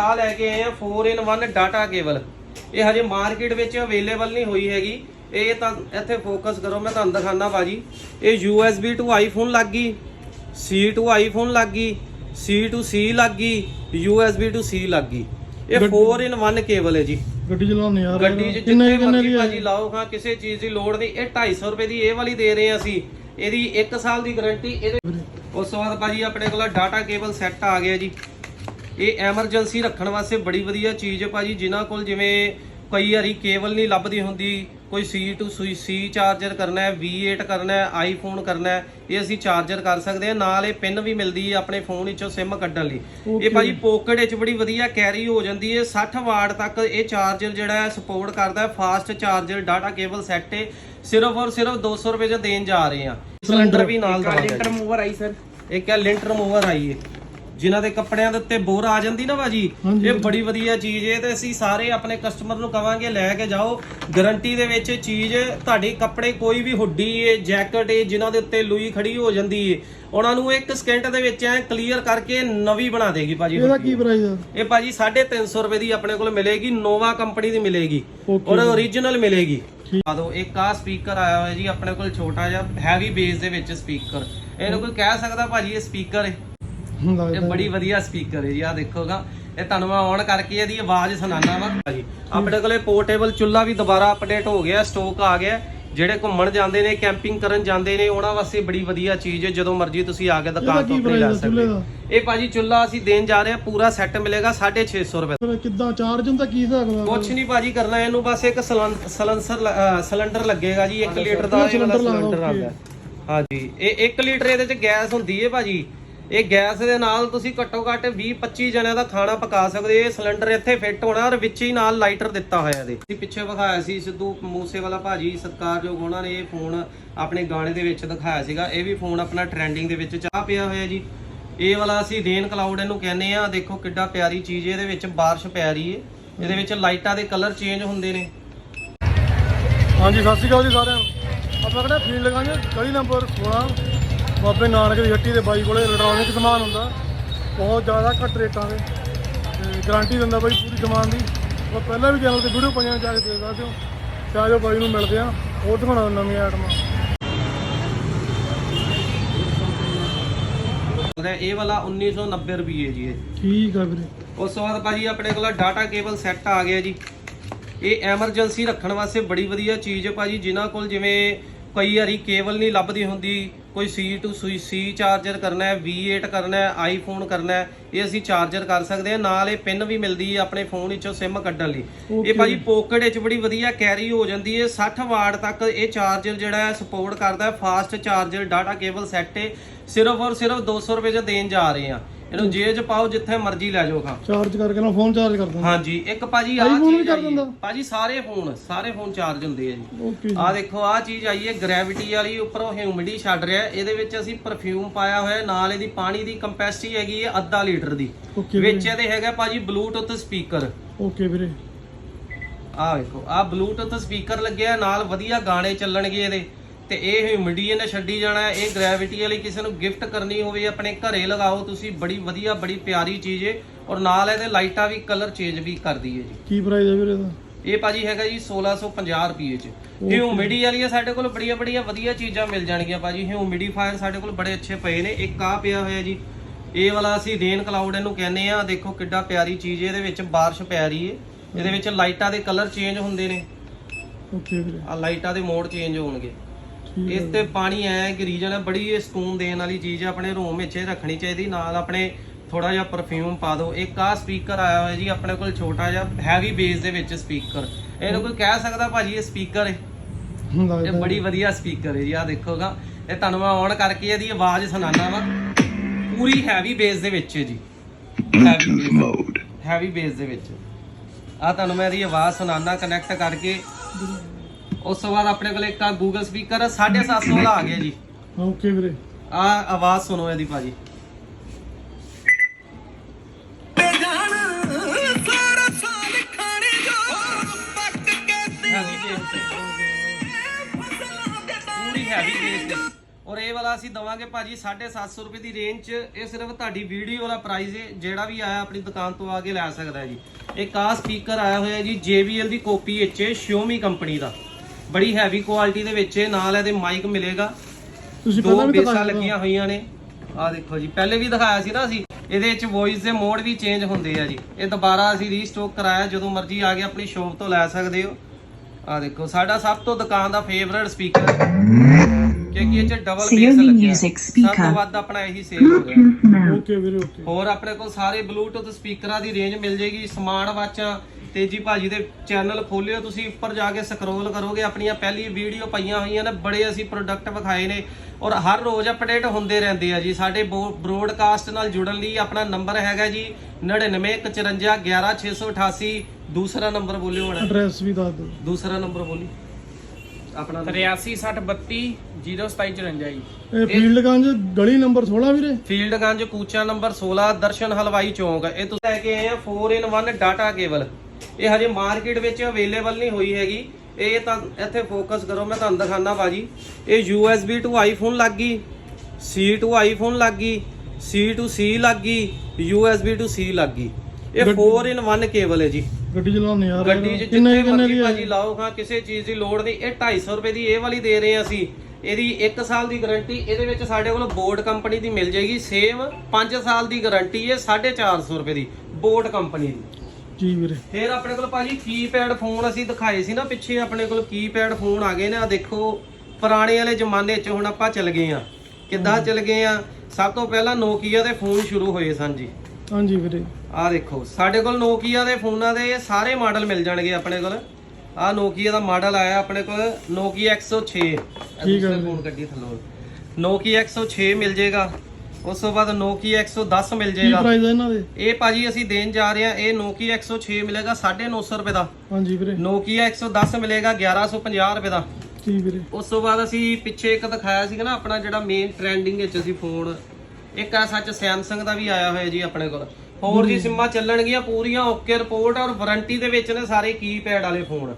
ਆ ਲੈ ਕੇ ਆਏ ਆ 4 in 1 ਡਾਟਾ ਕੇਬਲ ਇਹ ਹਜੇ ਮਾਰਕੀਟ ਵਿੱਚ ਅਵੇਲੇਬਲ ਨਹੀਂ ਹੋਈ ਹੈਗੀ। ਇਹ ਤਾਂ ਇੱਥੇ ਫੋਕਸ ਕਰੋ ਮੈਂ ਤੁਹਾਨੂੰ ਦਿਖਾਣਾ ਬਾਜੀ ਇਹ USB to iPhone ਲੱਗ ਗਈ C to iPhone ਲੱਗ ਗਈ C to C ਲੱਗ ਗਈ USB to C ਲੱਗ ਗਈ। ਇਹ 4 in 1 ਕੇਬਲ ਹੈ ਜੀ। ਗੱਡੀ ਚਲਾਉਂਦੇ ਯਾਰ। ਗੱਡੀ 'ਚ ਕਿੰਨੇ ਮਰਜ਼ੀ ਦੀ ਭਾਜੀ ਲਾਓ ਹਾਂ ਕਿਸੇ ਚੀਜ਼ ਦੀ ਲੋੜ ਨਹੀਂ। ਇਹ 250 ਰੁਪਏ ਦੀ ਇਹ ਵਾਲੀ ਦੇ ਰਹੇ ਹਾਂ ਅਸੀਂ। ਇਹਦੀ 1 ਸਾਲ ਦੀ ਗਾਰੰਟੀ ਇਹਦੇ ਉਸ ਤੋਂ ਬਾਅਦ ਭਾਜੀ ਆਪਣੇ ਕੋਲ ਡਾਟਾ ਕੇਬਲ ਸੈੱਟ ਆ ਗਿਆ ਜੀ। ਇਹ ਐਮਰਜੈਂਸੀ ਰੱਖਣ ਵਾਸਤੇ ਬੜੀ ਵਧੀਆ ਚੀਜ਼ ਹੈ ਭਾਜੀ ਜਿਨ੍ਹਾਂ ਕੋਲ ਜਿਵੇਂ ਕਈ ਵਾਰੀ ਕੇਬਲ ਨਹੀਂ ਲੱਭਦੀ ਹੁੰਦੀ ਕੋਈ to C C ਚਾਰਜਰ ਕਰਨਾ ਹੈ V8 ਕਰਨਾ ਹੈ ਆਈਫੋਨ ਕਰਨਾ ਹੈ ਇਹ ਅਸੀਂ ਚਾਰਜਰ ਕਰ ਸਕਦੇ ਹਾਂ ਨਾਲ ਇਹ ਪਿਨ ਵੀ ਮਿਲਦੀ ਹੈ ਆਪਣੇ ਫੋਨ ਵਿੱਚੋਂ SIM ਕੱਢਣ ਲਈ। ਇਹ. ਭਾਜੀ ਪੋਕਟ ਵਿੱਚ ਬੜੀ ਵਧੀਆ ਕੈਰੀ ਹੋ ਜਾਂਦੀ ਹੈ 60 ਵਾਟ ਤੱਕ ਇਹ ਚਾਰਜਰ ਜਿਹੜਾ ਹੈ ਸਪੋਰਟ ਕਰਦਾ ਹੈ fast charger data cable set ਹੈ ਸਿਰਫ ਔਰ ਸਿਰਫ 200 ਰੁਪਏ ਚ ਦੇਣ ਜਾ ਰਹੇ ਹਾਂ। ਸਿਲੰਡਰ ਵੀ ਨਾਲ ਦਾ ਲਿੰਟਰ ਮੂਵਰ ਆਈ ਸਰ ਇੱਕ ਹੈ ਲਿੰਟ ਰਿਮੂਵਰ ਆਈ ਹੈ। ਜਿਨ੍ਹਾਂ ਦੇ ਕੱਪੜਿਆਂ ਦੇ ਉੱਤੇ ਬੋਰ ਆ ਜਾਂਦੀ ਨਾ ਭਾਜੀ। ਇਹ ਬੜੀ ਵਧੀਆ ਚੀਜ਼ ਹੈ ਤੇ ਅਸੀਂ ਸਾਰੇ ਆਪਣੇ ਕਸਟਮਰ ਨੂੰ ਕਵਾਂਗੇ ਲੈ ਕੇ ਜਾਓ ਗਾਰੰਟੀ ਦੇ ਵਿੱਚ ਚੀਜ਼ ਤੁਹਾਡੇ ਕੱਪੜੇ ਕੋਈ ਵੀ ਹੁੱਡੀ ਹੈ ਜੈਕਟ ਹੈ ਜਿਨ੍ਹਾਂ ਦੇ ਉੱਤੇ ਲੂਈ ਖੜੀ ਹੋ ਜਾਂਦੀ ਹੈ ਉਹਨਾਂ ਨੂੰ ਇੱਕ ਸਕਿੰਟ ਦੇ ਵਿੱਚ ਐ ਕਲੀਅਰ ਕਰਕੇ ਨਵੀਂ ਬਣਾ ਦੇਗੀ ਭਾਜੀ ਇਹਦਾ। ਕੀ ਪ੍ਰਾਈਸ ਆ ਇਹ ਭਾਜੀ 350 ਰੁਪਏ ਦੀ ਆਪਣੇ ਕੋਲ ਮਿਲੇਗੀ ਨੋਵਾ ਕੰਪਨੀ ਦੀ ਮਿਲੇਗੀ ਔਰ origignal ਮਿਲੇਗੀ। ਆ ਦੋ ਇੱਕ ਆ ਸਪੀਕਰ ਆਇਆ ਹੋਇਆ ਜੀ ਆਪਣੇ ਕੋਲ ਛੋਟਾ ਜਿਹਾ ਹੈਵੀ ਬੇਸ ਦੇ ਵਿੱਚ ਸਪੀਕਰ ਇਹਨੂੰ ਕੋਈ ਕਹਿ ਸਕਦਾ ਭਾਜੀ ਇਹ ਸਪੀਕਰ ਹੈ ਇਹ ਬੜੀ ਵਧੀਆ ਸਪੀਕਰ ਹੈ ਜੀ ਆ ਦੇਖੋਗਾ ਇਹ ਤੁਹਾਨੂੰ ਮੈਂ ਔਨ ਕਰਕੇ ਇਹਦੀ ਆਵਾਜ਼ ਸੁਣਾਣਾ ਵਾ। ਭਾਜੀ ਆਪਣੇ ਕੋਲੇ ਪੋਰਟੇਬਲ ਚੁੱਲਾ ਵੀ ਦੁਬਾਰਾ ਅਪਡੇਟ ਹੋ ਗਿਆ ਸਟਾਕ ਆ ਗਿਆ। ਜਿਹੜੇ ਘੁੰਮਣ ਜਾਂਦੇ ਨੇ ਕੈਂਪਿੰਗ ਕਰਨ ਜਾਂਦੇ ਨੇ ਉਹਨਾਂ ਵਾਸਤੇ ਬੜੀ ਵਧੀਆ ਚੀਜ਼ ਹੈ ਜਦੋਂ ਮਰਜ਼ੀ ਤੁਸੀਂ ਆ ਕੇ ਦੁਕਾਨ ਤੋਂ ਆਪਣੀ ਲੈ ਆ ਸਕਦੇ ਚੁੱਲ੍ਹੇ ਹੋ। ਇਹ ਭਾਜੀ ਚੁੱਲਾ ਅਸੀਂ ਦੇਣ ਜਾ ਰਹੇ ਹਾਂ ਪੂਰਾ ਸੈੱਟ ਮਿਲੇਗਾ 650 ਰੁਪਏ। ਕਿੱਦਾਂ ਚਾਰਜ ਹੁੰਦਾ ਕੀ ਹਿਸਾਬ ਦਾ ਕੁਛ ਨਹੀਂ ਭਾਜੀ ਕਰਨਾ ਇਹਨੂੰ ਬਸ ਇੱਕ ਸਲੰ- ਸਲੰਸਰ ਸਿਲੰਡਰ ਲੱਗੇਗਾ ਜੀ 1 ਲੀਟਰ ਦਾ ਸਿਲੰਡਰ। ਆਉਂਦਾ। ਹਾਂਜੀ ਇਹ 1 ਲੀਟਰ ਇਹਦੇ ਚ ਗੈਸ ਹੁੰਦੀ ਹੈ ਭਾਜੀ। ਇਹ ਗੈਸ ਦੇ ਨਾਲ ਤੁਸੀਂ ਘੱਟੋ ਘੱਟ 20 25 ਜਣਿਆਂ ਦਾ ਖਾਣਾ ਪਕਾ ਸਕਦੇ ਇਹ ਸਿਲੰਡਰ ਇੱਥੇ ਫਿੱਟ ਹੋਣਾ ਔਰ ਵਿੱਚ ਹੀ ਨਾਲ ਲਾਈਟਰ ਦਿੱਤਾ ਹੋਇਆ ਇਹਦੇ। ਅਸੀਂ ਪਿੱਛੇ ਵਿਖਾਇਆ ਸੀ, ਸਿੱਧੂ ਮੂਸੇ ਭਾਜੀ ਸਤਿਕਾਰਯੋਗ ਉਹਨਾਂ ਨੇ ਇਹ ਫੋਨ ਆਪਣੇ ਗਾਣੇ ਦੇ ਵਿੱਚ ਦਿਖਾਇਆ ਸੀਗਾ। ਇਹ ਵੀ ਫੋਨ ਆਪਣਾ ਟ੍ਰੈਂਡਿੰਗ ਦੇ ਵਿੱਚ ਚਾਹ ਪਿਆ ਹੋਇਆ ਜੀ। ਇਹ ਵਾਲਾ ਅਸੀਂ ਰੇਨ ਕਲਾਊਡ ਇਹਨੂੰ ਕਹਿੰਦੇ ਆ ਦੇਖੋ ਕਿੱਡਾ ਪਿਆਰੀ ਚੀਜ਼ ਹੈ। ਇਹਦੇ ਵਿੱਚ ਬਾਰਿਸ਼ ਪੈ ਰਹੀ ਹੈ। ਇਹਦੇ ਵਿੱਚ ਲਾਈਟਾਂ ਦੇ ਕਲਰ ਚੇਂਜ ਹੁੰਦੇ ਨੇ। ਹਾਂਜੀ, ਸਤਿ ਸ਼੍ਰੀ ਅਕਾਲ ਜੀ ਸਾਰਿਆਂ ਨੂੰ। ਆਪਾਂ ਕਿਹੜਾ ਫੀਲਡ ਲਗਾਂਗੇ ਗਲੀ ਨੰਬਰ 16 ਬਾਬੇ ਨਾਨਕ ਦੀ ਹੱਟੀ ਦੇ ਬਾਈ ਕੋਲੇ ਇਲੈਕਟ੍ਰੋਨਿਕ ਸਮਾਨ ਹੁੰਦਾ। ਬਹੁਤ ਜ਼ਿਆਦਾ ਘੱਟ ਰੇਟਾਂ ਦੇ। ਤੇ ਗਾਰੰਟੀ ਦਿੰਦਾ ਬਾਈ ਪੂਰੀ ਸਮਾਨ ਦੀ। ਆਪਾਂ ਪਹਿਲਾਂ ਵੀ ਚੈਨਲ ਤੇ ਵੀਡੀਓ ਪਾਈਆਂ ਜਾ ਕੇ ਦੇਖ ਸਕਦੇ ਹੋ। ਤੇ ਆਜੋ ਬਾਈ ਨੂੰ ਮਿਲਦੇ ਆ ਹੋਰ ਦਿਖਾਉਣਾ ਨਵੀਆਂ ਆਈਟਮਾਂ ਇਹ ਵਾਲਾ 1990 ਰੁਪਏ ਜੀ ਇਹ। ਠੀਕ ਆ ਵੀਰੇ। ਉਸ ਤੋਂ ਬਾਅਦ ਭਾਜੀ ਆਪਣੇ ਕੋਲ ਡਾਟਾ ਕੇਬਲ ਸੈੱਟ ਆ ਗਿਆ ਜੀ। ਇਹ ਐਮਰਜੈਂਸੀ ਰੱਖਣ ਵਾਸਤੇ ਬੜੀ ਵਧੀਆ ਚੀਜ਼ ਹੈ ਭਾਜੀ। ਜਿਨ੍ਹਾਂ ਕੋਲ ਜਿਵੇਂ ਕਈ ਵਾਰੀ ਕੇਬਲ ਨਹੀਂ ਲੱਭਦੀ ਹੁੰਦੀ ਕੋਈ C to C ਚਾਰਜਰ ਕਰਨਾ ਹੈ V8 ਕਰਨਾ ਹੈ ਆਈਫੋਨ ਕਰਨਾ ਹੈ ਇਹ ਅਸੀਂ ਚਾਰਜਰ ਕਰ ਸਕਦੇ ਹਾਂ ਨਾਲ ਇਹ ਪਿਨ ਵੀ ਮਿਲਦੀ ਹੈ ਆਪਣੇ ਫੋਨ ਵਿੱਚੋਂ SIM ਕੱਢਣ ਲਈ ਇਹ। ਭਾਜੀ ਪੋਕਟ ਵਿੱਚ ਬੜੀ ਵਧੀਆ ਕੈਰੀ ਹੋ ਜਾਂਦੀ ਹੈ 60 ਵਾਟ ਤੱਕ ਇਹ ਚਾਰਜਰ ਜਿਹੜਾ ਹੈ ਸਪੋਰਟ ਕਰਦਾ ਹੈ fast charger data cable set ਹੈ ਸਿਰਫ ਔਰ ਸਿਰਫ 200 ਰੁਪਏ ਚ ਦੇਣ ਜਾ ਰਹੇ ਆ ਇਹਨੂੰ ਜੇਬ 'ਚ ਪਾਓ ਜਿੱਥੇ ਮਰਜ਼ੀ ਲੈ ਜਾਓ ਖਾਂ। ਚਾਰਜ ਕਰਕੇ ਨਾ ਫੋਨ ਚਾਰਜ ਕਰਦਾ ਹਾਂਜੀ ਇੱਕ ਭਾਜੀ ਆ iPhone ਵੀ ਚੀਜ਼ ਕਰ ਆਈ ਹੈ। ਦਿੰਦਾ? ਭਾਜੀ ਸਾਰੇ ਫੋਨ ਸਾਰੇ ਫੋਨ ਚਾਰਜ ਹੁੰਦੇ ਆ ਜੀ। ਓਕੇ ਆ ਦੇਖੋ ਆ ਚੀਜ਼ ਆਈ ਹੈ ਗ੍ਰੈਵਿਟੀ ਵਾਲੀ ਉੱਪਰੋਂ ਹਿਊਮਿਡੀ ਛੱਡ ਰਿਹਾ ਹੈ। ਇਹਦੇ ਵਿੱਚ ਅਸੀਂ ਪਰਫਿਊਮ ਪਾਇਆ ਹੋਇਆ ਹੈ, ਨਾਲ ਇਹਦੀ ਪਾਣੀ ਦੀ ਕੰਪੈਸਿਟੀ ਹੈਗੀ ਹੈ ਅੱਧਾ ਲੀਟਰ ਦੀ। ਓਕੇ ਵਿੱਚ ਇਹਦੇ ਹੈਗਾ ਭਾਜੀ ਬਲੂਟੁੱਥ ਸਪੀਕਰ ਓਕੇ ਵੀਰੇ। ਆ ਵੇਖੋ ਆ ਬਲੂਟੁੱਥ ਸਪੀਕਰ ਲੱਗਿਆ ਨਾਲ ਵਧੀਆ ਗਾਣੇ ਚੱਲਣਗੇ ਇਹਦੇ। ਤੇ ਇਹ ਹਿਊਮਿਡੀ ਇਹਨੇ ਛੱਡੀ ਜਾਣਾ ਹੈ। ਇਹ ਗ੍ਰੈਵਿਟੀ ਵਾਲੀ ਕਿਸੇ ਨੂੰ ਗਿਫਟ ਕਰਨੀ ਹੋਵੇ ਆਪਣੇ ਘਰੇ ਲਗਾਓ ਤੁਸੀਂ ਬੜੀ ਵਧੀਆ ਬੜੀ ਪਿਆਰੀ ਚੀਜ਼ ਹੈ ਔਰ ਨਾਲ ਇਹਦੇ ਲਾਈਟਾਂ ਵੀ ਕਲਰ ਚੇਂਜ ਵੀ ਕਰਦੀ ਹੈ ਜੀ। ਕੀ ਪ੍ਰਾਈਸ ਆ ਵੀਰੇ ਦਾ ਇਹ ਭਾਜੀ ਹੈਗਾ ਜੀ 1650 ਰੁਪਏ ਚ। ਹਿਊਮਿਡੀ ਵਾਲੀਆਂ ਸਾਡੇ ਕੋਲ ਬੜੀਆਂ ਬੜੀਆਂ ਵਧੀਆ ਚੀਜ਼ਾਂ ਮਿਲ ਜਾਣਗੀਆਂ ਭਾਜੀ। ਹਿਊਮਿਡੀਫਾਇਰ ਸਾਡੇ ਕੋਲ ਬੜੇ ਅੱਛੇ ਪਏ ਨੇ। ਇੱਕ ਆ ਪਿਆ ਹੋਇਆ ਜੀ। ਇਹ ਵਾਲਾ ਅਸੀਂ ਰੇਨ ਕਲਾਊਡ ਇਹਨੂੰ ਕਹਿੰਦੇ ਆ ਦੇਖੋ ਕਿੱਡਾ ਪਿਆਰੀ ਚੀਜ਼ ਹੈ ਇਹਦੇ ਵਿੱਚ ਬਾਰਿਸ਼ ਪੈ ਰਹੀ ਹੈ ਇਹਦੇ ਵਿੱਚ ਲਾਈਟਾਂ ਦੇ ਕਲਰ ਚੇਂਜ ਹੁੰਦੇ ਨੇ। ਓਕੇ ਵੀਰੇ। ਆ ਲਾਈਟਾਂ ਦੇ ਮੋਡ ਚੇਂਜ ਹੋਣਗੇ। ਇਸ ਤੇ ਪਾਣੀ ਐ ਕਿ ਰੀਜਨ ਹੈ ਬੜੀ ਇਹ ਸਕੂਨ ਦੇਣ ਵਾਲੀ ਚੀਜ਼ ਹੈ ਆਪਣੇ ਰੂਮ ਵਿੱਚ ਇਹ ਰੱਖਣੀ ਚਾਹੀਦੀ ਨਾਲ ਆਪਣੇ ਥੋੜਾ ਜਿਹਾ ਪਰਫਿਊਮ ਪਾ ਦਿਓ। ਇੱਕ ਆ ਸਪੀਕਰ ਆਇਆ ਹੋਇਆ ਜੀ ਆਪਣੇ ਕੋਲ ਛੋਟਾ ਜਿਹਾ ਹੈਵੀ ਬੇਸ ਦੇ ਵਿੱਚ ਸਪੀਕਰ ਇਹਨੂੰ ਕੋਈ ਕਹਿ ਸਕਦਾ ਭਾਜੀ ਇਹ ਸਪੀਕਰ ਹੈ ਇਹ ਬੜੀ ਵਧੀਆ ਸਪੀਕਰ ਹੈ ਜੀ ਆ ਦੇਖੋਗਾ ਇਹ ਤੁਹਾਨੂੰ ਮੈਂ ਔਨ ਕਰਕੇ ਇਹਦੀ ਆਵਾਜ਼ ਸੁਣਾਣਾ ਵਾ। ਪੂਰੀ ਹੈਵੀ ਬੇਸ ਦੇ ਵਿੱਚ ਹੈ ਜੀ। ਮੋਡ ਹੈਵੀ ਬੇਸ ਦੇ ਵਿੱਚ। ਆ ਤੁਹਾਨੂੰ ਮੈਂ ਇਹਦੀ ਆਵਾਜ਼ ਸੁਣਾਣਾ ਕਨੈਕਟ ਕਰਕੇ। ਉਸ ਤੋਂ ਬਾਅਦ ਆਪਣੇ ਕੋਲ ਇੱਕ ਆ ਗੂਗਲ ਸਪੀਕਰ 750 ਵਾਲਾ ਆ ਗਿਆ ਜੀ। ਓਕੇ ਵੀਰੇ। ਆ ਆਵਾਜ਼ ਸੁਣੋ ਇਹਦੀ ਭਾਜੀ। ਪੂਰੀ ਹੈਵੀ ਬੇਸ ਤੇ ਔਰ ਇਹ ਵਾਲਾ ਅਸੀਂ ਦਵਾਂਗੇ ਭਾਜੀ 750 ਰੁਪਏ ਦੀ ਰੇਂਜ 'ਚ। ਇਹ ਸਿਰਫ ਤੁਹਾਡੀ ਵੀਡੀਓ ਵਾਲਾ ਪ੍ਰਾਈਸ ਹੈ ਜਿਹੜਾ ਵੀ ਆਇਆ ਆਪਣੀ ਦੁਕਾਨ ਤੋਂ ਆ ਕੇ ਲੈ ਸਕਦਾ ਹੈ ਜੀ। ਇੱਕ ਆ ਸਪੀਕਰ ਆਇਆ ਹੋਇਆ ਜੀ JBL ਦੀ ਕਾਪੀ ਵਿੱਚ Xiaomi ਕੰਪਨੀ ਦਾ। ਬੜੀ ਹੈਵੀ ਕੁਆਲਿਟੀ ਦੇ ਵਿੱਚ ਹੈ ਨਾਲ ਇਹਦੇ ਮਾਈਕ ਮਿਲੇਗਾ। ਤੁਸੀਂ ਦੋ ਪਹਿਲਾਂ ਵੀ ਬੇਸਾਂ ਦਿਖਾਇਆ ਲੱਗੀਆਂ ਹੋਈਆਂ ਨੇ। ਆ ਦੇਖੋ ਜੀ ਪਹਿਲੇ ਵੀ ਦਿਖਾਇਆ ਸੀ ਨਾ ਅਸੀਂ ਇਹਦੇ ਵਿੱਚ ਵੌਇਸ ਦੇ ਮੋਡ ਵੀ ਚੇਂਜ ਹੁੰਦੇ ਆ ਜੀ। ਇਹ ਦੁਬਾਰਾ ਅਸੀਂ ਰੀਸਟਾਕ ਕਰਾਇਆ ਜਦੋਂ ਮਰਜ਼ੀ ਆ ਕੇ ਆਪਣੀ ਸ਼ੋਪ ਤੋਂ ਲੈ ਸਕਦੇ ਹੋ। ਆ ਦੇਖੋ ਸਾਡਾ ਸਭ ਤੋਂ ਦੁਕਾਨ ਦਾ ਫੇਵਰਟ ਸਪੀਕਰ ਕਿਉਂਕਿ ਇਹ ਚ ਡਬਲ ਬੇਸ ਲੱਗਿਆ। Music ਸਭ ਤੋਂ. ਵੱਧ ਆਪਣਾ ਇਹੀ ਸੇਲ ਹੋ ਰਿਹਾ ਓਕੇ ਵੀਰੇ ਓਕੇ ਹੋਰ ਆਪਣੇ ਕੋਲ ਸਾਰੇ ਬਲੂਟੁੱਥ ਸਪੀਕਰਾਂ ਦੀ ਰੇਂਜ ਮਿਲ ਜੇਗੀ ਸਮਾਰਟ ਵਾਚਾਂ ਤੇਜੀ ਭਾਜੀ ਦੇ ਚੈਨਲ ਖੋਲਿਓ ਤੁਸੀਂ ਉੱਪਰ ਜਾ ਕੇ ਸਕਰੋਲ ਕਰੋਗੇ ਆਪਣੀਆਂ ਪਹਿਲੀ ਵੀਡੀਓ ਪਈਆਂ ਹੋਈਆਂ ਨੇ ਬੜੇ ਅਸੀਂ ਪ੍ਰੋਡਕਟ ਵਿਖਾਏ ਨੇ ਔਰ ਹਰ ਰੋਜ਼ ਅਪਡੇਟ ਹੁੰਦੇ ਰਹਿੰਦੇ ਆ ਜੀ। ਸਾਡੇ ਬ੍ਰੋਡਕਾਸਟ ਨਾਲ ਜੁੜਨ ਲਈ ਆਪਣਾ ਨੰਬਰ ਹੈਗਾ ਜੀ 9915111688 ਦੂਸਰਾ ਨੰਬਰ ਬੋਲਿਓ ਹੁਣ। ਐਡਰੈਸ ਵੀ ਦੱਸ ਦਿਓ। ਦੂਸਰਾ ਨੰਬਰ ਬੋਲੀ। ਆਪਣਾ 836032 0754 ਜੀ। ਇਹ ਫੀਲਡਗੰਜ ਗਲੀ ਨੰਬਰ 16 ਵੀਰੇ? ਫੀਲਡਗੰਜ ਕੂਚਾ ਨੰਬਰ 16 ਦਰਸ਼ਨ ਹਲਵਾਈ ਚੌਂਕ। ਇਹ ਤੁਸੀਂ ਲੈ ਕੇ ਆਏ ਆ 4 in 1 ਡਾਟਾ ਕੇਬਲ ਇਹ ਹਜੇ ਮਾਰਕੀਟ ਵਿੱਚ ਅਵੇਲੇਬਲ ਨਹੀਂ ਹੋਈ ਹੈਗੀ। ਇਹ ਤਾਂ ਇੱਥੇ ਫੋਕਸ ਕਰੋ ਮੈਂ ਤੁਹਾਨੂੰ ਦਿਖਾਣਾ ਬਾਜੀ। ਇਹ USB to iPhone ਲੱਗ ਗਈ C to iPhone ਲੱਗ ਗਈ C to C ਲੱਗ ਗਈ USB to C ਲੱਗ ਗਈ। ਇਹ 4 in 1 ਕੇਬਲ ਹੈ ਜੀ। ਗੱਡੀ ਚਲਾਉਂਦੇ ਯਾਰ ਗੱਡੀ 'ਚ ਕਿੰਨੇ ਮਰਜ਼ੀ ਦੀ ਭਾਜੀ ਲਾਓ ਹਾਂ ਕਿਸੇ ਚੀਜ਼ ਦੀ ਲੋੜ ਨਹੀਂ। ਇਹ 250 ਰੁਪਏ ਦੀ ਇਹ ਵਾਲੀ ਦੇ ਰਹੇ ਹਾਂ ਅਸੀਂ। ਇਹਦੀ 1 ਸਾਲ ਦੀ ਗਾਰੰਟੀ ਇਹਦੇ ਵਿੱਚ ਸਾਡੇ ਕੋਲ ਬੋਰਡ ਕੰਪਨੀ ਦੀ ਮਿਲ ਜਾਏਗੀ। ਸੇਮ 5 ਸਾਲ ਦੀ ਗਾਰੰਟੀ ਹੈ 450 ਰੁਪਏ ਦੀ ਬੋਰਡ ਕੰਪਨੀ ਦੀ। ਜੀ ਵੀਰੇ। ਫਿਰ ਆਪਣੇ ਕੋਲ ਭਾਜੀ ਕੀਪੈਡ ਫੋਨ ਅਸੀਂ ਦਿਖਾਏ ਸੀ ਨਾ ਪਿੱਛੇ ਆਪਣੇ ਕੋਲ ਕੀਪੈਡ ਫੋਨ ਆ ਗਏ ਨੇ। ਆ ਦੇਖੋ ਪੁਰਾਣੇ ਵਾਲੇ ਜ਼ਮਾਨੇ 'ਚ ਹੁਣ ਆਪਾਂ ਚੱਲ ਗਏ ਆ ਕਿੱਦਾਂ ਚੱਲ ਗਏ ਆ ਸਭ ਤੋਂ ਪਹਿਲਾਂ ਨੋਕੀਆ ਦੇ ਫੋਨ ਸ਼ੁਰੂ ਹੋਏ ਸਨ ਜੀ। ਹਾਂਜੀ ਵੀਰੇ। ਆ ਦੇਖੋ ਸਾਡੇ ਕੋਲ ਨੋਕੀਆ ਦੇ ਫੋਨਾਂ ਦੇ ਸਾਰੇ ਮਾਡਲ ਮਿਲ ਜਾਣਗੇ ਆਪਣੇ ਕੋਲ। ਆ ਨੋਕੀਆ ਦਾ ਮਾਡਲ ਆਇਆ ਆਪਣੇ ਕੋਲ ਨੋਕੀਆ 106 ਠੀਕ ਹੈ। ਫੋਨ ਕੱਢੀ ਥੱਲੋਂ। ਨੋਕੀਆ 106 ਮਿਲ ਜਾਏਗਾ। ਉਸ ਤੋਂ ਬਾਅਦ ਨੋਕੀਆ 110 ਮਿਲ ਕੀ ਜਾਏਗਾ। ਪ੍ਰਾਈਸ ਹੈ ਇਹਨਾਂ ਦੇ? ਇਹ ਭਾਜੀ ਅਸੀਂ ਦੇਣ ਜਾ ਰਹੇ ਹਾਂ ਇਹ ਨੋਕੀਆ 106 ਮਿਲੇਗਾ 950 ਰੁਪਏ ਦਾ। ਹਾਂਜੀ ਵੀਰੇ। ਨੋਕੀਆ 110 ਮਿਲੇਗਾ 1150 ਰੁਪਏ ਦਾ। ਜੀ ਵੀਰੇ? ਉਸ ਤੋਂ ਬਾਅਦ ਅਸੀਂ ਪਿੱਛੇ ਇੱਕ ਦਿਖਾਇਆ ਸੀਗਾ ਨਾ ਆਪਣਾ ਜਿਹੜਾ ਮੇਨ ਟ੍ਰੈਂਡਿੰਗ ਵਿੱਚ ਅਸੀਂ ਫੋਨ ਇੱਕ ਆ ਸੱਚ ਸੈਮਸੰਗ ਦਾ ਵੀ ਆਇਆ ਹੋਇਆ ਜੀ ਆਪਣੇ ਕੋਲ। ਹੋਰ ਜੀ ਸਿੰਮਾਂ ਚੱਲਣਗੀਆਂ ਪੂਰੀਆਂ ਓਕੇ ਰਿਪੋਰਟ ਔਰ ਵਾਰੰਟੀ ਦੇ ਵਿੱਚ ਨੇ ਸਾਰੇ ਕੀਪੈਡ ਵਾਲੇ ਫੋਨ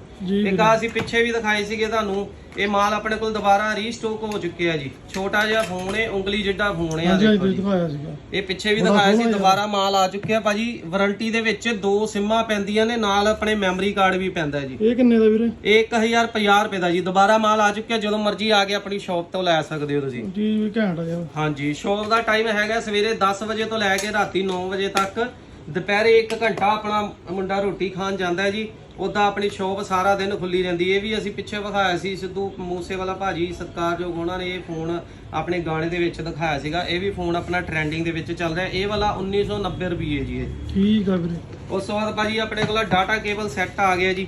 ਇੱਕ ਆ ਅਸੀਂ ਪਿੱਛੇ ਵੀ ਦਿਖਾਏ ਸੀਗੇ ਤੁਹਾਨੂੰ। ਇਹ ਮਾਲ ਆਪਣੇ ਕੋਲ ਦੁਬਾਰਾ ਰੀਸਟਾਕ ਹੋ ਚੁੱਕਿਆ ਜੀ। ਛੋਟਾ ਜਿਹਾ ਫੋਨ ਹੈ ਉਂਗਲੀ ਜਿੱਡਾ ਫੋਨ ਹੈ ਹਾਂਜੀ ਹਾਂਜੀ ਦੇਖੋ ਜੀ। ਦਿਖਾਇਆ ਸੀਗਾ। ਇਹ ਪਿੱਛੇ ਵੀ ਦਿਖਾਇਆ ਸੀ। ਦੁਬਾਰਾ ਮਾਲ ਆ ਚੁੱਕਿਆ। ਭਾਜੀ ਵਾਰੰਟੀ ਦੇ ਵਿੱਚ ਦੋ ਸਿੰਮਾਂ ਪੈਂਦੀਆਂ ਨੇ ਨਾਲ ਆਪਣੇ ਮੈਮਰੀ ਕਾਰਡ ਵੀ ਪੈਂਦਾ ਜੀ। ਇਹ ਕਿੰਨੇ ਦਾ ਵੀਰੇ? ਇਹ 1050 ਰੁਪਏ ਦਾ ਜੀ। ਦੁਬਾਰਾ ਮਾਲ ਆ ਚੁੱਕਿਆ ਜਦੋਂ ਮਰਜ਼ੀ ਆ ਕੇ ਆਪਣੀ ਸ਼ਾਪ ਤੋਂ ਲੈ ਸਕਦੇ ਹੋ ਤੁਸੀਂ। ਜੀ ਵੀ ਘੈਂਟ ਆ ਯਾਰ ਹਾਂਜੀ ਸ਼ਾਪ ਦਾ ਟਾਈਮ ਹੈਗਾ ਸਵੇਰੇ 10 ਵਜੇ ਤੋਂ ਲੈ ਕੇ ਰਾਤੀ 9 ਵਜੇ ਤੱਕ। ਦੁਪਹਿਰੇ 1 ਘੰਟਾ ਆਪਣਾ ਮੁੰਡਾ ਰੋਟੀ ਖਾਣ ਜਾਂਦਾ ਹੈ ਜੀ। ਉਦਾਂ ਆਪਣੀ ਸ਼ਾਪ ਸਾਰਾ ਦਿਨ ਖੁੱਲੀ ਰਹਿੰਦੀ ਇਹ ਵੀ ਅਸੀਂ ਪਿੱਛੇ ਵਿਖਾਇਆ ਸੀ ਸਿੱਧੂ ਮੂਸੇ ਵਾਲਾ ਭਾਜੀ ਸਤਿਕਾਰਯੋਗ ਉਹਨਾਂ ਨੇ ਇਹ ਫੋਨ ਆਪਣੇ ਗਾਣੇ ਦੇ ਵਿੱਚ ਦਿਖਾਇਆ ਸੀਗਾ। ਇਹ ਵੀ ਫੋਨ ਆਪਣਾ ਟ੍ਰੈਂਡਿੰਗ ਦੇ ਵਿੱਚ ਚੱਲ ਰਿਹਾ। ਇਹ ਵਾਲਾ 1990 ਰੁਪਏ ਜੀ ਇਹ। ਠੀਕ ਆ ਵੀਰੇ। ਉਸ ਤੋਂ ਬਾਅਦ ਭਾਜੀ ਆਪਣੇ ਕੋਲ ਡਾਟਾ ਕੇਬਲ ਸੈੱਟ ਆ ਗਿਆ ਜੀ।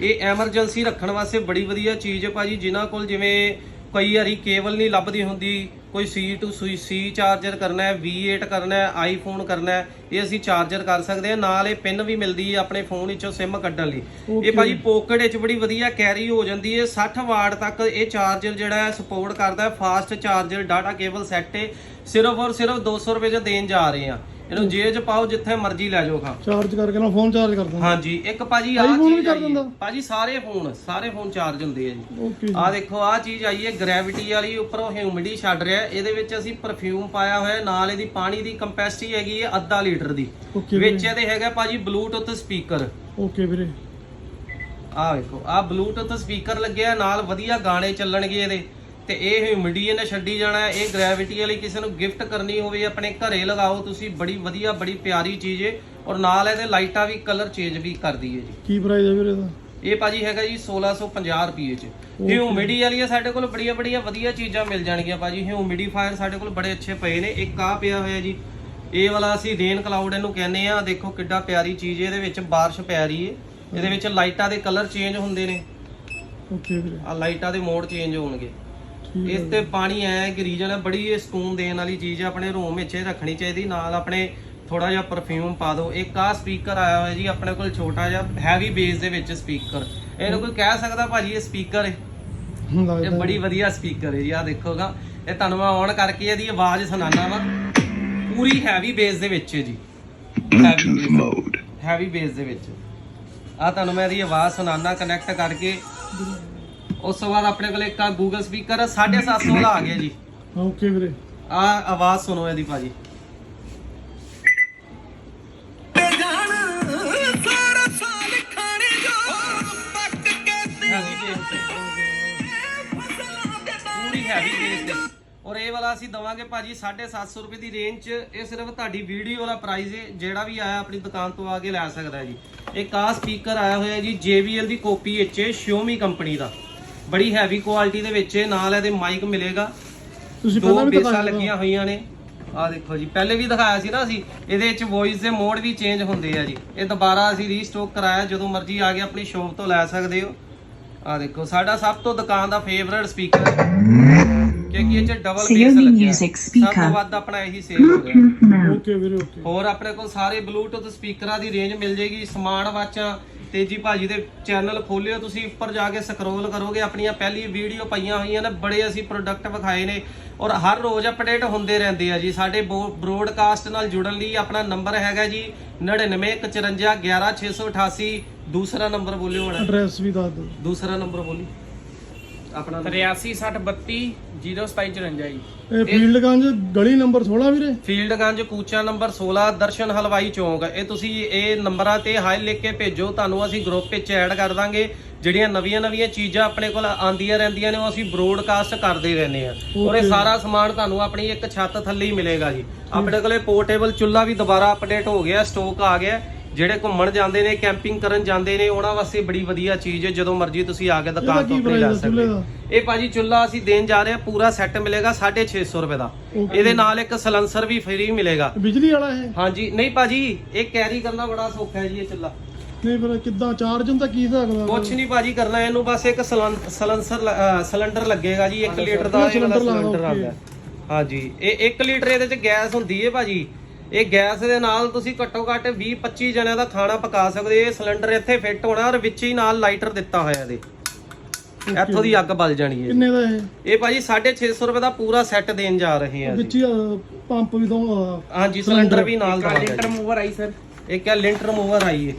ਇਹ ਐਮਰਜੈਂਸੀ ਰੱਖਣ ਵਾਸਤੇ ਬੜੀ ਵਧੀਆ ਚੀਜ਼ ਹੈ ਭਾਜੀ। ਜਿਨ੍ਹਾਂ ਕੋਲ ਜਿਵੇਂ ਕਈ ਵਾਰੀ ਕੇਬਲ ਨਹੀਂ ਲੱਭਦੀ ਹੁੰਦੀ ਕੋਈ C to C ਚਾਰਜਰ ਕਰਨਾ ਹੈ V8 ਕਰਨਾ ਹੈ ਆਈਫੋਨ ਕਰਨਾ ਹੈ ਇਹ ਅਸੀਂ ਚਾਰਜਰ ਕਰ ਸਕਦੇ ਹਾਂ। ਨਾਲ ਇਹ ਪਿਨ ਵੀ ਮਿਲਦੀ ਹੈ ਆਪਣੇ ਫੋਨ ਵਿੱਚੋਂ SIM ਕੱਢਣ ਲਈ। ਇਹ. ਭਾਜੀ ਪੋਕਟ ਵਿੱਚ ਬੜੀ ਵਧੀਆ ਕੈਰੀ ਹੋ ਜਾਂਦੀ ਹੈ। 60 ਵਾਟ ਤੱਕ ਇਹ ਚਾਰਜਰ ਜਿਹੜਾ ਹੈ ਸਪੋਰਟ ਕਰਦਾ ਹੈ। Fast charger data cable set ਹੈ। ਸਿਰਫ ਔਰ ਸਿਰਫ 200 ਰੁਪਏ ਚ ਦੇਣ ਜਾ ਰਹੇ ਆ ਇਹਨੂੰ ਜੇਬ 'ਚ ਪਾਓ ਜਿੱਥੇ ਮਰਜ਼ੀ ਲੈ ਜਾਓ ਖਾਂ। ਚਾਰਜ ਕਰਕੇ ਨਾ ਫੋਨ ਚਾਰਜ ਕਰ ਦਿੰਦਾ ਹਾਂਜੀ ਇੱਕ ਭਾਜੀ ਆ iPhone ਵੀ ਚੀਜ਼ ਕਰ ਆਈ ਦਿੰਦਾ? ਹੈ ਭਾਜੀ ਸਾਰੇ ਫੋਨ ਸਾਰੇ ਫੋਨ ਚਾਰਜ ਹੁੰਦੇ ਆ ਜੀ। ਓਕੇ ਆ ਦੇਖੋ ਆ ਚੀਜ਼ ਆਈ ਹੈ ਗ੍ਰੈਵਿਟੀ ਵਾਲੀ ਉੱਪਰੋਂ ਹਿਊਮਿਡੀ ਛੱਡ ਰਿਹਾ। ਹੈ। ਇਹਦੇ ਵਿੱਚ ਅਸੀਂ ਪਰਫਿਊਮ ਪਾਇਆ ਹੋਇਆ ਹੈ, ਨਾਲ ਇਹਦੀ ਪਾਣੀ ਦੀ ਕੰਪੈਸਿਟੀ ਹੈਗੀ ਹੈ ਅੱਧਾ ਲੀਟਰ ਦੀ। ਓਕੇ ਵਿੱਚ ਵੀਰੇ ਇਹਦੇ ਹੈਗਾ ਭਾਜੀ ਬਲੂਟੁੱਥ ਸਪੀਕਰ ਓਕੇ ਵੀਰੇ। ਆ ਵੇਖੋ ਆ ਬਲੂਟੁੱਥ ਸਪੀਕਰ ਲੱਗਿਆ ਨਾਲ ਵਧੀਆ ਗਾਣੇ ਚੱਲਣਗੇ ਇਹਦੇ। ਤੇ ਇਹ ਹਿਊਮਿਡੀ ਇਹਨੇ ਛੱਡੀ ਜਾਣਾ ਹੈ। ਇਹ ਗ੍ਰੈਵਿਟੀ ਵਾਲੀ ਕਿਸੇ ਨੂੰ ਗਿਫਟ ਕਰਨੀ ਹੋਵੇ ਆਪਣੇ ਘਰੇ ਲਗਾਓ ਤੁਸੀਂ। ਬੜੀ ਵਧੀਆ ਬੜੀ ਪਿਆਰੀ ਚੀਜ਼ ਹੈ ਔਰ ਨਾਲ ਇਹਦੇ ਲਾਈਟਾਂ ਵੀ ਕਲਰ ਚੇਂਜ ਵੀ ਕਰਦੀ ਹੈ ਜੀ। ਕੀ ਪ੍ਰਾਈਸ ਹੈ ਵੀਰੇ ਦਾ ਇਹ ਭਾਜੀ ਹੈਗਾ ਜੀ 1650 ਰੁਪਏ ਚ। ਹਿਊਮਿਡੀ ਵਾਲੀਆਂ ਸਾਡੇ ਕੋਲ ਬੜੀਆਂ ਬੜੀਆਂ ਵਧੀਆ ਚੀਜ਼ਾਂ ਮਿਲ ਜਾਣਗੀਆਂ ਭਾਜੀ। ਹਿਊਮਿਡੀਫਾਇਰ ਸਾਡੇ ਕੋਲ ਬੜੇ ਅੱਛੇ ਪਏ ਨੇ। ਇੱਕ ਆ ਪਿਆ ਹੋਇਆ ਜੀ। ਇਹ ਵਾਲਾ ਅਸੀਂ ਰੇਨ ਕਲਾਊਡ ਇਹਨੂੰ ਕਹਿੰਦੇ ਆ ਦੇਖੋ ਕਿੱਡਾ ਪਿਆਰੀ ਚੀਜ਼ ਇਹਦੇ ਵਿੱਚ ਬਾਰਿਸ਼ ਪੈ ਰਹੀ ਹੈ ਇਹਦੇ ਵਿੱਚ ਲਾਈਟਾਂ ਦੇ ਕਲਰ ਚੇਂਜ ਹੁੰਦੇ ਨੇ। ਓਕੇ ਵੀਰੇ। ਆ ਲਾਈਟਾਂ ਦੇ ਮੋਡ ਚੇਂਜ ਹੋਣਗੇ। ਇਸ ਤੇ ਪਾਣੀ ਐ ਕਿ ਰੀਜਨ ਹੈ ਬੜੀ ਇਹ ਸਕੂਨ ਦੇਣ ਵਾਲੀ ਚੀਜ਼ ਹੈ ਆਪਣੇ ਰੂਮ ਵਿੱਚ ਇਹ ਰੱਖਣੀ ਚਾਹੀਦੀ ਨਾਲ ਆਪਣੇ ਥੋੜਾ ਜਿਹਾ ਪਰਫਿਊਮ ਪਾ ਦਿਓ। ਇੱਕ ਆ ਸਪੀਕਰ ਆਇਆ ਹੋਇਆ ਜੀ ਆਪਣੇ ਕੋਲ ਛੋਟਾ ਜਿਹਾ ਹੈਵੀ ਬੇਸ ਦੇ ਵਿੱਚ ਸਪੀਕਰ ਇਹਨੂੰ ਕੋਈ ਕਹਿ ਸਕਦਾ ਭਾਜੀ ਇਹ ਸਪੀਕਰ ਹੈ? ਇਹ ਬੜੀ ਵਧੀਆ ਸਪੀਕਰ ਹੈ ਜੀ ਆ ਦੇਖੋਗਾ ਇਹ ਤੁਹਾਨੂੰ ਮੈਂ ਔਨ ਕਰਕੇ ਇਹਦੀ ਆਵਾਜ਼ ਸੁਣਾਣਾ ਵਾ। ਪੂਰੀ ਹੈਵੀ ਬੇਸ ਦੇ ਵਿੱਚ ਹੈ ਜੀ। ਬਲੂਟੂਥ ਮੋਡ ਹੈਵੀ ਬੇਸ ਦੇ ਵਿੱਚ। ਆ ਤੁਹਾਨੂੰ ਮੈਂ ਇਹਦੀ ਆਵਾਜ਼ ਸੁਣਾਣਾ ਕਨੈਕਟ ਕਰਕੇ। ਉਸ ਤੋਂ ਬਾਅਦ ਆਪਣੇ ਕੋਲ ਇੱਕ ਆ ਗੂਗਲ ਸਪੀਕਰ 750 ਵਾਲਾ ਆ ਗਿਆ ਜੀ। ਓਕੇ ਵੀਰੇ। ਆ ਆਵਾਜ਼ ਸੁਣੋ ਇਹਦੀ ਭਾਜੀ। ਪੂਰੀ ਹੈਵੀ ਬੇਸ ਤੇ ਔਰ ਇਹ ਵਾਲਾ ਅਸੀਂ ਦਵਾਂਗੇ ਭਾਜੀ 750 ਰੁਪਏ ਦੀ ਰੇਂਜ 'ਚ। ਇਹ ਸਿਰਫ ਤੁਹਾਡੀ ਵੀਡੀਓ ਵਾਲਾ ਪ੍ਰਾਈਸ ਹੈ ਜਿਹੜਾ ਵੀ ਆਇਆ ਆਪਣੀ ਦੁਕਾਨ ਤੋਂ ਆ ਕੇ ਲੈ ਸਕਦਾ ਹੈ ਜੀ। ਇੱਕ ਆ ਸਪੀਕਰ ਆਇਆ ਹੋਇਆ ਜੀ JBL ਦੀ ਕਾਪੀ ਵਿੱਚ Xiaomi ਕੰਪਨੀ ਦਾ। ਬੜੀ ਹੈਵੀ ਕੁਆਲਿਟੀ ਦੇ ਵਿੱਚ ਨਾਲ ਇਹਦੇ ਮਾਈਕ ਮਿਲੇਗਾ। ਤੁਸੀਂ ਦੋ ਪਹਿਲਾਂ ਵੀ ਬੇਸਾਂ ਦਿਖਾਇਆ ਲੱਗੀਆਂ ਹੋਈਆਂ ਨੇ। ਆ ਦੇਖੋ ਜੀ ਪਹਿਲੇ ਵੀ ਦਿਖਾਇਆ ਸੀ ਨਾ ਅਸੀਂ ਇਹਦੇ ਵਿੱਚ ਵੌਇਸ ਦੇ ਮੋਡ ਵੀ ਚੇਂਜ ਹੁੰਦੇ ਆ ਜੀ। ਇਹ ਦੁਬਾਰਾ ਅਸੀਂ ਰੀਸਟਾਕ ਕਰਾਇਆ ਜਦੋਂ ਮਰਜ਼ੀ ਆ ਕੇ ਆਪਣੀ ਸ਼ੋਪ ਤੋਂ ਲੈ ਸਕਦੇ ਹੋ। ਆ ਦੇਖੋ ਸਾਡਾ ਸਭ ਤੋਂ ਦੁਕਾਨ ਦਾ ਫੇਵਰਟ ਸਪੀਕਰ ਕਿਉਂਕਿ ਇਹ ਚ ਡਬਲ ਬੇਸ ਲੱਗਿਆ। Music ਸਭ ਤੋਂ. ਵੱਧ ਆਪਣਾ ਇਹੀ ਸੇਲ ਹੋ ਰਿਹਾ ਓਕੇ ਵੀਰੇ ਓਕੇ ਹੋਰ ਆਪਣੇ ਕੋਲ ਸਾਰੇ ਬਲੂਟੁੱਥ ਸਪੀਕਰਾਂ ਦੀ ਰੇਂਜ ਮਿਲ ਜੇਗੀ ਸਮਾਰਟ ਵਾਚਾਂ ਤੇਜੀ ਭਾਜੀ ਦੇ ਚੈਨਲ ਖੋਲਿਓ ਤੁਸੀਂ ਉੱਪਰ ਜਾ ਕੇ ਸਕਰੋਲ ਕਰੋਗੇ ਆਪਣੀਆਂ ਪਹਿਲੀ ਵੀਡੀਓ ਪਈਆਂ ਹੋਈਆਂ ਨੇ ਬੜੇ ਅਸੀਂ ਪ੍ਰੋਡਕਟ ਵਿਖਾਏ ਨੇ ਔਰ ਹਰ ਰੋਜ਼ ਅਪਡੇਟ ਹੁੰਦੇ ਰਹਿੰਦੇ ਆ ਜੀ। ਸਾਡੇ ਬ੍ਰੋਡਕਾਸਟ ਨਾਲ ਜੁੜਨ ਲਈ ਆਪਣਾ ਨੰਬਰ ਹੈਗਾ ਜੀ 9915111688 ਦੂਸਰਾ ਨੰਬਰ ਬੋਲਿਓ ਹੁਣ। ਐਡਰੈਸ ਵੀ ਦੱਸ ਦਿਓ। ਦੂਸਰਾ ਨੰਬਰ ਬੋਲੀ। ਆਪਣਾ 836032 0754 ਜੀ। ਇਹ ਫੀਲਡਗੰਜ ਗਲੀ ਨੰਬਰ 16 ਵੀਰੇ? ਫੀਲਡਗੰਜ ਕੂਚਾ ਨੰਬਰ 16 ਦਰਸ਼ਨ ਹਲਵਾਈ ਚੌਂਕ। ਇਹ ਤੁਸੀਂ ਇਹ ਨੰਬਰਾਂ ਤੇ ਹਾਈ ਲਿਖ ਕੇ ਭੇਜੋ ਤੁਹਾਨੂੰ ਅਸੀਂ ਗਰੁੱਪ ਵਿੱਚ ਐਡ ਕਰ ਦਾਂਗੇ। ਜਿਹੜੀਆਂ ਨਵੀਆਂ ਨਵੀਆਂ ਚੀਜ਼ਾਂ ਆਪਣੇ ਕੋਲ ਆਂਦੀਆਂ ਰਹਿੰਦੀਆਂ ਨੇ ਉਹ ਅਸੀਂ ਬ੍ਰੋਡਕਾਸਟ ਕਰਦੇ ਰਹਿੰਦੇ ਆ ਔਰ ਇਹ ਸਾਰਾ ਸਮਾਨ ਤੁਹਾਨੂੰ ਆਪਣੀ ਇੱਕ ਛੱਤ ਥੱਲੇ ਹੀ ਮਿਲੇਗਾ ਜੀ। ਆਪਣੇ ਕੋਲੇ ਪੋਰਟੇਬਲ ਚੁੱਲ੍ਹਾ ਵੀ ਦੁਬਾਰਾ ਅਪਡੇਟ ਹੋ ਗਿਆ ਸਟਾਕ ਆ ਗਿਆ। ਜਿਹੜੇ ਘੁੰਮਣ ਜਾਂਦੇ ਨੇ ਕੈਂਪਿੰਗ ਕਰਨ ਜਾਂਦੇ ਨੇ ਉਹਨਾਂ ਵਾਸਤੇ ਬੜੀ ਵਧੀਆ ਚੀਜ਼ ਹੈ। ਜਦੋਂ ਮਰਜ਼ੀ ਤੁਸੀਂ ਆ ਕੇ ਦੁਕਾਨ ਤੋਂ ਪ੍ਰਾਈਸ ਲੈ ਸਕਦੇ ਹੋ। ਇਹ ਭਾਜੀ ਚੁੱਲਾ ਅਸੀਂ ਦੇਣ ਜਾ ਰਹੇ ਹਾਂ ਪੂਰਾ ਸੈੱਟ ਮਿਲੇਗਾ 650 ਰੁਪਏ ਦਾ. ਇਹਦੇ ਨਾਲ ਇੱਕ ਸਲੈਂਸਰ ਵੀ ਫ੍ਰੀ ਮਿਲੇਗਾ। ਬਿਜਲੀ ਵਾਲਾ ਇਹ? ਹਾਂਜੀ। ਨਹੀਂ ਭਾਜੀ ਇਹ ਕੈਰੀ ਕਰਨਾ ਬੜਾ ਸੌਖਾ ਹੈ ਜੀ ਇਹ ਚੁੱਲਾ ਨਹੀਂ ਫਿਰ ਕਿੱਦਾਂ ਚਾਰਜ ਹੁੰਦਾ ਕੀ ਹਿਸਾਬ ਦਾ ਕੁਛ ਨਹੀਂ ਭਾਜੀ ਕਰਨਾ ਇਹਨੂੰ ਬਸ ਇੱਕ ਸਲੰ- ਸਲੈਂਸਰ ਸਿਲੰਡਰ ਲੱਗੇਗਾ ਜੀ 1 ਲੀਟਰ ਦਾ ਸਿਲੰਡਰ ਆਉਂਦਾ। ਹਾਂਜੀ। ਇਹ 1 ਲੀਟਰ ਇਹਦੇ ਚ ਗੈਸ ਹੁੰਦੀ ਹੈ ਭਾਜੀ। ਇਹ ਗੈਸ ਦੇ ਨਾਲ ਤੁਸੀਂ ਘੱਟੋ ਘੱਟ 20 25 ਜਣਿਆਂ ਦਾ ਖਾਣਾ ਪਕਾ ਸਕਦੇ ਹੋ। ਇਹ ਸਿਲੰਡਰ ਇੱਥੇ ਫਿੱਟ ਹੋਣਾ ਔਰ ਵਿੱਚ ਹੀ ਨਾਲ ਲਾਈਟਰ ਦਿੱਤਾ ਹੋਇਆ ਇਹਦੇ। ਇੱਥੋਂ ਦੀ ਅੱਗ ਬਲ ਜਾਣੀ ਹੈ ਕਿੰਨੇ ਦਾ ਇਹ? ਇਹ ਭਾਜੀ 650 ਰੁਪਏ ਦਾ ਪੂਰਾ ਸੈੱਟ ਦੇਣ ਜਾ ਰਹੇ ਹਾਂ ਵਿੱਚ ਹੀ ਪੰਪ ਵੀ ਦੋ ਅਹ, ਹਾਂਜੀ ਸਿਲੰਡਰ ਵੀ ਨਾਲ ਦਾ ਲਿੰਟਰ ਮੂਵਰ ਆਈ ਸਰ। ਇੱਕ ਹੈ ਲਿੰਟ ਰਿਮੂਵਰ ਆਈ ਹੈ।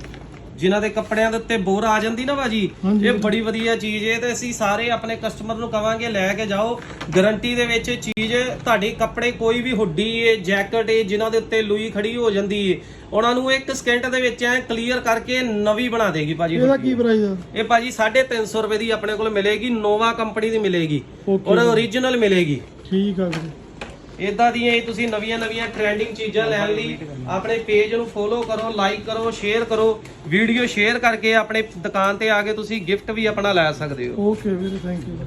ਜਿਨ੍ਹਾਂ ਦੇ ਕੱਪੜਿਆਂ ਦੇ ਉੱਤੇ ਬੋਰ ਆ ਜਾਂਦੀ ਨਾ ਭਾਜੀ। ਇਹ ਬੜੀ ਵਧੀਆ ਚੀਜ਼ ਹੈ ਤੇ ਅਸੀਂ ਸਾਰੇ ਆਪਣੇ ਕਸਟਮਰ ਨੂੰ ਕਵਾਂਗੇ ਲੈ ਕੇ ਜਾਓ। ਗਾਰੰਟੀ ਦੇ ਵਿੱਚ ਚੀਜ਼ ਤੁਹਾਡੇ ਕੱਪੜੇ ਕੋਈ ਵੀ ਹੁੱਡੀ ਹੈ ਜੈਕਟ ਹੈ ਜਿਨ੍ਹਾਂ ਦੇ ਉੱਤੇ ਲੂਈ ਖੜੀ ਹੋ ਜਾਂਦੀ ਹੈ ਉਹਨਾਂ ਨੂੰ ਇੱਕ ਸਕਿੰਟ ਦੇ ਵਿੱਚ ਐ ਕਲੀਅਰ ਕਰਕੇ ਨਵੀਂ ਬਣਾ ਦੇਗੀ ਭਾਜੀ ਇਹਦਾ। ਕੀ ਪ੍ਰਾਈਸ ਆ? ਇਹ ਭਾਜੀ 350 ਰੁਪਏ ਦੀ ਆਪਣੇ ਕੋਲ ਮਿਲੇਗੀ ਨੋਵਾ ਕੰਪਨੀ ਦੀ ਮਿਲੇਗੀ। ਔਰ ਓਰੀਜਨਲ ਮਿਲੇਗੀ। ਠੀਕ ਆ ਵੀਰੇ। ਇਦਾਂ ਦੀਆਂ ਹੀ ਤੁਸੀਂ ਨਵੀਆਂ ਨਵੀਆਂ ਟ੍ਰੈਂਡਿੰਗ ਚੀਜ਼ਾਂ ਲੈਣ ਲਈ ਆਪਣੇ ਪੇਜ ਨੂੰ ਫੋਲੋ ਕਰੋ ਲਾਈਕ ਕਰੋ ਸ਼ੇਅਰ ਕਰੋ ਵੀਡੀਓ ਸ਼ੇਅਰ ਕਰਕੇ ਆਪਣੇ ਦੁਕਾਨ ਤੇ ਆ ਕੇ ਤੁਸੀਂ ਗਿਫਟ ਵੀ ਆਪਣਾ ਲੈ ਸਕਦੇ ਹੋ। ਓਕੇ ਵੀਰੇ ਥੈਂਕ ਯੂ